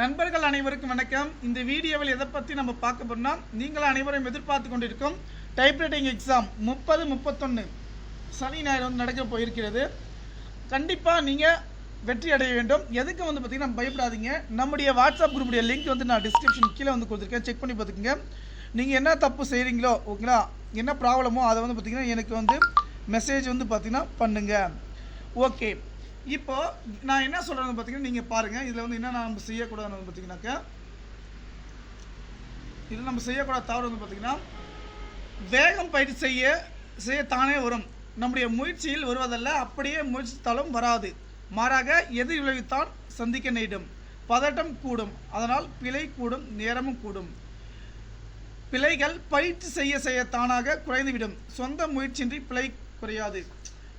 நண்பர்கள் அனைவருக்கும் வணக்கம். இந்த வீடியோவில் எதை பற்றி நம்ம பார்க்க போறோம்னா நீங்கள் அனைவரும் எதிர்பார்த்து கொண்டிருக்கும் டைப்ரைட்டிங் எக்ஸாம் முப்பது முப்பத்தொன்று சனி ஞாயிறு வந்து நடக்க போயிருக்கிறது. கண்டிப்பாக நீங்கள் வெற்றி அடைய வேண்டும். எதுக்கு வந்து பார்த்தீங்கன்னா பயப்படாதீங்க. நம்முடைய வாட்ஸ்அப் குரூப்புடைய லிங்க் வந்து நான் டிஸ்கிரிப்ஷன் கீழே வந்து கொடுத்துருக்கேன். செக் பண்ணி பார்த்துக்குங்க. நீங்கள் என்ன தப்பு செய்கிறீங்களோ ஓகேங்களா? என்ன ப்ராப்ளமோ அதை வந்து பார்த்தீங்கன்னா எனக்கு வந்து மெசேஜ் வந்து பார்த்தீங்கன்னா பண்ணுங்கள் ஓகே இப்போ நான் என்ன சொல்கிறேன்னு பார்த்தீங்கன்னா நீங்கள் பாருங்கள் இதில் வந்து என்ன நம்ம செய்யக்கூடாதுன்னு பார்த்தீங்கன்னாக்கா இதில் நம்ம செய்யக்கூடாத தவறு வந்து பார்த்திங்கன்னா வேகம் பயிற்சி செய்ய செய்ய தானே வரும். நம்முடைய முயற்சியில் வருவதல்ல அப்படியே முயற்சித்தாலும் வராது. மாறாக எது விளைவித்தான் சந்திக்க நேரிடும். பதட்டம் கூடும். அதனால் பிழை கூடும் நேரமும் கூடும். பிழைகள் பயிற்சி செய்ய செய்ய தானாக குறைந்துவிடும். சொந்த முயற்சியின்றி பிழை குறையாது.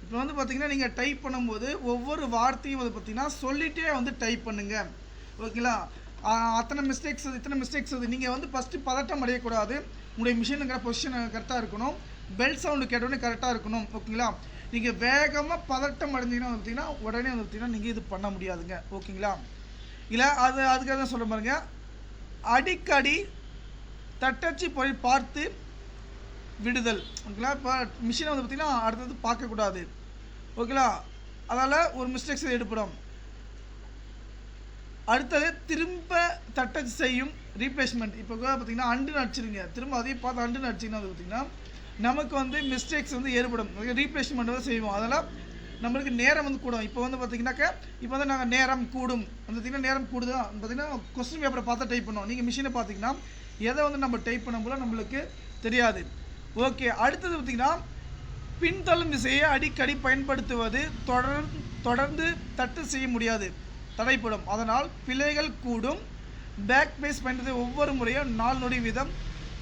இப்போ வந்து பார்த்தீங்கன்னா நீங்கள் டைப் பண்ணும்போது ஒவ்வொரு வார்த்தையும் வந்து பார்த்தீங்கன்னா சொல்லிகிட்டே வந்து டைப் பண்ணுங்க. ஓகேங்களா அத்தனை மிஸ்டேக்ஸ் இத்தனை மிஸ்டேக்ஸ் அது நீங்கள் வந்து ஃபஸ்ட்டு பதட்டம் அடையக்கூடாது. உங்களுடைய மிஷினுங்கிற பொசிஷன் கரெக்டாக இருக்கணும். பெல் சவுண்டு கேட்டோடனே கரெக்டாக இருக்கணும். ஓகேங்களா நீங்கள் வேகமாக பதட்டம் அடைஞ்சிங்கன்னா வந்து பார்த்தீங்கன்னா உடனே வந்து பார்த்தீங்கன்னா நீங்கள் இது பண்ண முடியாதுங்க. ஓகேங்களா இல்லை அது அதுக்காக தான் சொல்ல பாருங்க. அடிக்கடி தட்டச்சு போய் பார்த்து விடுதல். ஓகேங்களா? இப்போ மிஷினை வந்து பார்த்திங்கன்னா அடுத்தது பார்க்கக்கூடாது. ஓகேங்களா? அதனால் ஒரு மிஸ்டேக்ஸ் ஏற்படும் அடுத்தது திரும்ப தட்டச்சு செய்யும் ரீப்ளேஸ்மெண்ட் இப்போ கூட பார்த்தீங்கன்னா அண்டு நடிச்சிருங்க திரும்ப அதையும் பார்த்து அண்டு நடிச்சிங்கன்னா வந்து பார்த்தீங்கன்னா நமக்கு வந்து மிஸ்டேக்ஸ் வந்து ஏற்படும். ரீப்ளேஸ்மெண்ட் வந்து செய்வோம். அதெல்லாம் நம்மளுக்கு நேரம் வந்து கூடும். இப்போ வந்து பார்த்தீங்கன்னாக்கா இப்போ வந்து நாங்கள் நேரம் கூடும். வந்து பார்த்தீங்கன்னா நேரம் கூடுதா? பார்த்தீங்கன்னா கொஸ்டின் பேப்பரை பார்த்து டைப் பண்ணுவோம். நீங்கள் மிஷினை பார்த்தீங்கன்னா எதை வந்து நம்ம டைப் பண்ணும் போல நம்மளுக்கு தெரியாது. ஓகே அடுத்தது பார்த்தீங்கன்னா பின்தள்ளும் விசையை அடிக்கடி பயன்படுத்துவது தொடர் தொடர்ந்து தட்டு செய்ய முடியாது. தடைப்படும். அதனால் பிழைகள் கூடும். பேக் பேஸ் பயன்படுத்தி ஒவ்வொரு முறையும் நாலு நொடி வீதம்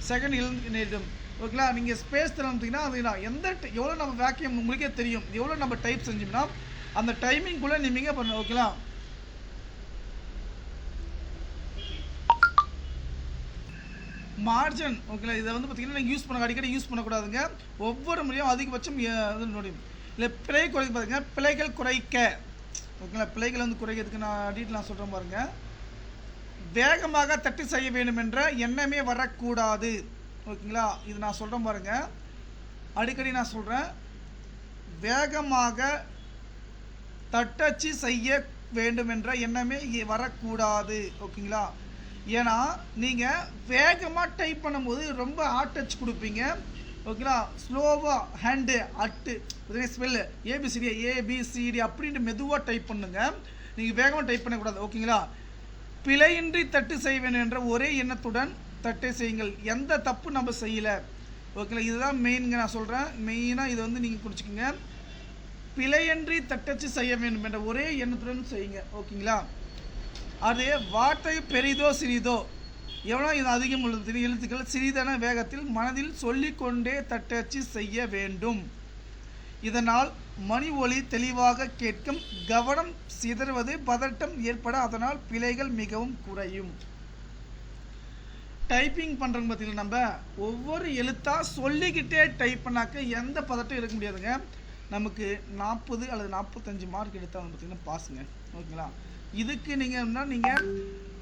செகண்ட் இழந்து நேரிடும். ஓகேங்களா? நீங்கள் ஸ்பேஸ் திறந்தீங்கன்னா அது நான் எந்த எவ்வளோ நம்ம வேக்கியம் உங்களுக்கே தெரியும். எவ்வளோ நம்ம டைப் செஞ்சோம்னா அந்த டைமிங்குள்ளே நீங்கள் பண்ணணும் ஓகேங்களா? மார்ஜன் ஓகேங்களா இதை வந்து பார்த்தீங்கன்னா நீங்கள் யூஸ் பண்ண அடிக்கடி யூஸ் பண்ணக்கூடாதுங்க. ஒவ்வொரு முறையும் அதிகபட்சம் எ- நொடி இல்லை பிழை குறைக்க பாருங்க பிழைகள் குறைக்க. ஓகேங்களா பிழைகள் வந்து குறைக்கிறதுக்கு நான் டீட்டெயில் நான் சொல்கிறேன் பாருங்க. வேகமாக தட்டு செய்ய வேண்டும் என்ற எண்ணமே வரக்கூடாது. ஓகேங்களா இது நான் சொல்கிறேன் பாருங்க. அடிக்கடி நான் சொல்கிறேன் வேகமாக தட்டச்சு செய்ய வேண்டும் என்ற எண்ணமே வரக்கூடாது. ஓகேங்களா ஏன்னா நீங்கள் வேகமாக டைப் பண்ணும்போது ரொம்ப ஹார்ட் டச் கொடுப்பீங்க. ஓகேங்களா ஸ்லோவாக hand at spell A B C D A B C D அப்படின்ட்டு மெதுவாக டைப் பண்ணுங்கள் நீங்கள் வேகமாக டைப் பண்ணக்கூடாது. ஓகேங்களா பிழையின்றி தட்டு செய்ய என்ற ஒரே எண்ணத்துடன் தட்டை செய்யுங்கள். எந்த தப்பு நம்ம செய்யலை. ஓகேங்களா இதுதான் மெயினுங்க நான் சொல்கிறேன் மெயினாக இதை வந்து நீங்கள் குறிச்சிக்கோங்க பிழையின்றி தட்டச்சு செய்ய வேண்டும் என்ற ஒரே எண்ணத்துடன் செய்யுங்க. ஓகேங்களா அது வார்த்தை பெரிதோ சிறிதோ? எவ்வளோ இது அதிகம் உள்ளது? எழுத்துக்கள் சிறிதான வேகத்தில் மனதில் சொல்லிக்கொண்டே தட்டச்சு செய்ய வேண்டும். இதனால் மணி ஒலி தெளிவாக கேட்கும் கவனம் சிதறுவது பதட்டம் ஏற்பட அதனால் பிழைகள் மிகவும் குறையும். டைப்பிங் பண்ணுறவங்க பார்த்தீங்கன்னா நம்ம? ஒவ்வொரு எழுத்தாக சொல்லிக்கிட்டே டைப் பண்ணாக்க எந்த பதட்டம் இருக்க முடியாதுங்க. நமக்கு நாற்பது அல்லது நாற்பத்தஞ்சு மார்க் எடுத்தால் வந்து பார்த்தீங்கன்னா பாஸுங்க. ஓகேங்களா? இதுக்கு நீங்கள் நீங்கள்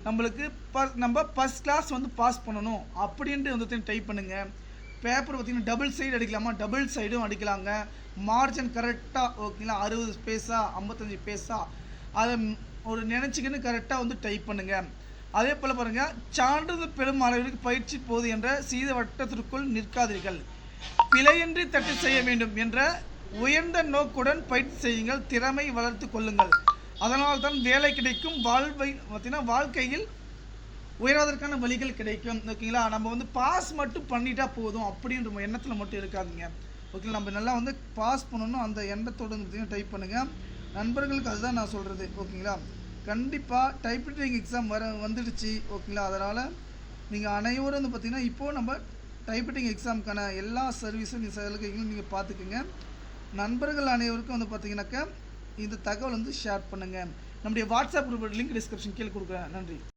நம்மளுக்கு ப நம்ம ஃபஸ்ட் கிளாஸ் வந்து பாஸ் பண்ணணும் அப்படின்ட்டு வந்து டைப் பண்ணுங்கள் பேப்பர் பார்த்தீங்கன்னா டபுள் சைடு அடிக்கலாமா? டபுள் சைடும் அடிக்கலாங்க. மார்ஜின் கரெக்டாக ஓகேங்களா? அறுபது ஸ்பேஸா ஐம்பத்தஞ்சு பேஸா அதை ஒரு நினச்சிக்கின்னு கரெக்டாக வந்து டைப் பண்ணுங்கள் அதே போல் பாருங்கள் சான்றிதழ் பெறும் அளவிற்கு பயிற்சி போது என்ற சீத வட்டத்திற்குள் நிற்காதீர்கள். பிழையின்றி தட்டு செய்ய வேண்டும் என்ற உயர்ந்த நோக்குடன் பயிற்சி செய்யுங்கள். திறமை வளர்த்து கொள்ளுங்கள். அதனால் தான் வேலை கிடைக்கும் வாழ்வை பார்த்தீங்கன்னா வாழ்க்கையில் உயர்வதற்கான வழிகள் கிடைக்கும். ஓகேங்களா? நம்ம வந்து பாஸ் மட்டும் பண்ணிட்டா போதும். அப்படின்ற எண்ணத்தில் மட்டும் இருக்காதுங்க. ஓகே நம்ம நல்லா வந்து பாஸ் பண்ணணும். அந்த எண்ணத்தோடு பார்த்தீங்கன்னா டைப் பண்ணுங்கள் நண்பர்களுக்கு அதுதான் நான் சொல்கிறது ஓகேங்களா? கண்டிப்பாக டைப்ரைட்டிங் எக்ஸாம் வர வந்துடுச்சு. ஓகேங்களா? அதனால் நீங்கள் அனைவரும் வந்து பார்த்தீங்கன்னா இப்போது நம்ம டைப்ரைட்டிங் எக்ஸாமுக்கான எல்லா சர்வீஸும் நீங்கள் சலுகைகளும் நீங்கள் பார்த்துக்குங்க. நண்பர்கள் அனைவருக்கும் வந்து பார்த்தீங்கன்னாக்க இந்த தகவல் வந்து ஷேர் பண்ணுங்கள் நம்முடைய வாட்ஸ்அப் குரூப் லிங்க் டிஸ்கிரிப்ஷன் கீழே கொடுக்குறேன். நன்றி.